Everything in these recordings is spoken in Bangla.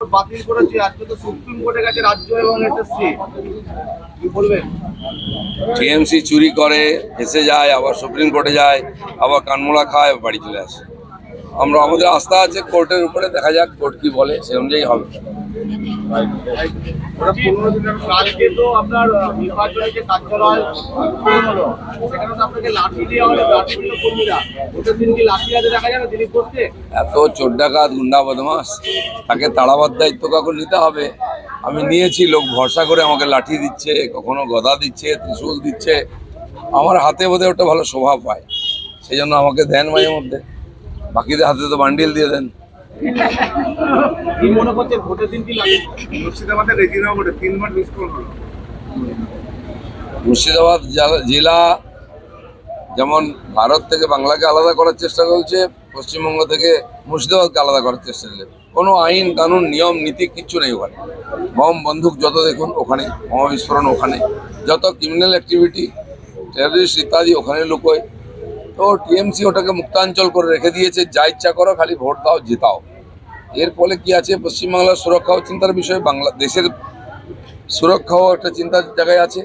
বাতিল করেছে, আজকে তো সুপ্রিম কোর্টে গেছে রাজ্য এবং এসএসসি কি বলবেন? টিএমসি চুরি করে, ফেসে যায়, আবার সুপ্রিম কোর্টে যায়, আবার কানমোলা খায় বাড়ি চলে আসে। আমরা, আমাদের আস্থা আছে কোর্টের উপরে, দেখা যাক কোর্ট কি বলে, সে অনুযায়ী হবে। এত চোর ডাকাত, গুন্ডা বদমাস। তাকে তাড়াবার দায়িত্ব কাকুর নিতে হবে। আমি নিয়েছি, লোক ভরসা করে আমাকে লাঠি দিচ্ছে, কখনো গদা দিচ্ছে, ত্রিশূল দিচ্ছে। আমার হাতে বোধহয় ওটা ভালো শোভা পায় সেই জন্য আমাকে দেন মাঝে মধ্যে। বাকিদের হাতে তো বান্ডিল দিয়ে দেন। কি মনে করছেন ভোটের দিন কি লাগে? মুর্শিদাবাদের রেজিনগরে তিনবার বিস্ফোরণ হলো। মুর্শিদাবাদ জেলা- জেলা যেমন ভারত থেকে বাংলাকে আলাদা করার চেষ্টা করছে পশ্চিমবঙ্গ থেকে মুর্শিদাবাদকে আলাদা করার চেষ্টা করছে। কোনো আইন কানুন নিয়ম নীতি কিচ্ছু নেই ওখানে। বম বন্দুক যত দেখুন ওখানে বোমা বিস্ফোরণ ওখানে। যত ক্রিমিনাল অ্যাক্টিভিটি টেররিস্ট ইত্যাদি ওখানে লুকোয়। তো টিএমসি ওটাকে মুক্তাঞ্চল করে রেখে দিয়েছে যা ইচ্ছা করো খালি ভোট দাও জেতাও। এর ফলে কি আছে? পশ্চিমবাংলার সুরক্ষা ও চিন্তার বিষয় বাংলাদেশের সুরক্ষাও একটা চিন্তার জায়গায় আছে।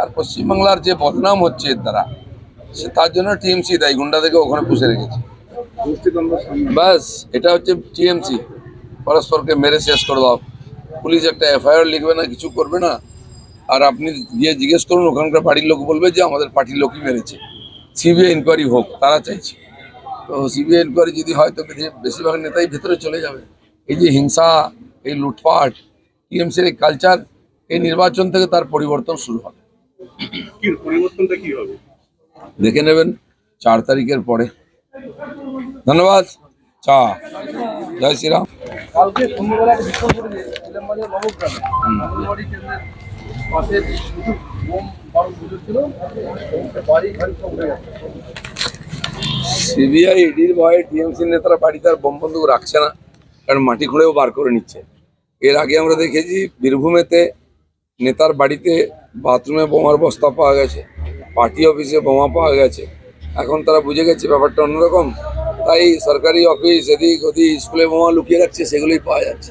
আর পশ্চিমবাংলার যে বদনাম হচ্ছে এর দ্বারা, সে তার জন্য টিএমসি দায়ী গুন্ডাদেরকে ওখানে পুষে রেখেছে। ব্যাস, এটা হচ্ছে টিএমসি। পরস্পরকে মেরে শেষ করে দাও। পুলিশ একটা এফআইআর লিখবে না, কিছু করবে না। আর আপনি গিয়ে জিজ্ঞেস করুন, ওখানকার বাড়ির লোক বলবে যে আমাদের পার্টির লোকই মেরেছে। সিবিআই ইনকোয়ারি হোক, তারা চাইছে। তো সিবিআই ইনকোয়ারি যদি হয় তো বেশি- বেশিরভাগ নেতাই ভেতরে চলে যাবে এই যে হিংসা এই লুটপাট টিএমসির এই কালচার এই নির্বাচন থেকে তার পরিবর্তন শুরু হবে কি পরিবর্তনটা কি হবে দেখে নেবেন চার তারিখের পরে ধন্যবাদ চা জয় শ্রীরাম কালকে সন্ধ্যেবেলা একটা বিস্ফোরণ ঘটেছে ইলামবাজার নবগ্রামে অঙ্গনওয়াড়ি কেন্দ্রের পাশে কিছু বোম বারুদ বুঝেছিল বাড়ি ঘাড়ি সব উড়ে গেছে সিবিআই ইডির ভয়ে টিএমসি নেতারা বাড়িতে আর বোম বন্দুক রাখছে না, কারণ মাটি খুঁড়েও বার করে নিচ্ছে। এর আগে আমরা দেখেছি বীরভূমেতে নেতার বাড়িতে বাথরুমে বোমার বস্তা পাওয়া গেছে, পার্টি অফিসে বোমা পাওয়া গেছে। এখন তারা বুঝে গেছে ব্যাপারটা অন্যরকম। তাই সরকারি অফিস, এদিক ওদিক, স্কুলে বোমা লুকিয়ে রাখছে, সেগুলোই পাওয়া যাচ্ছে।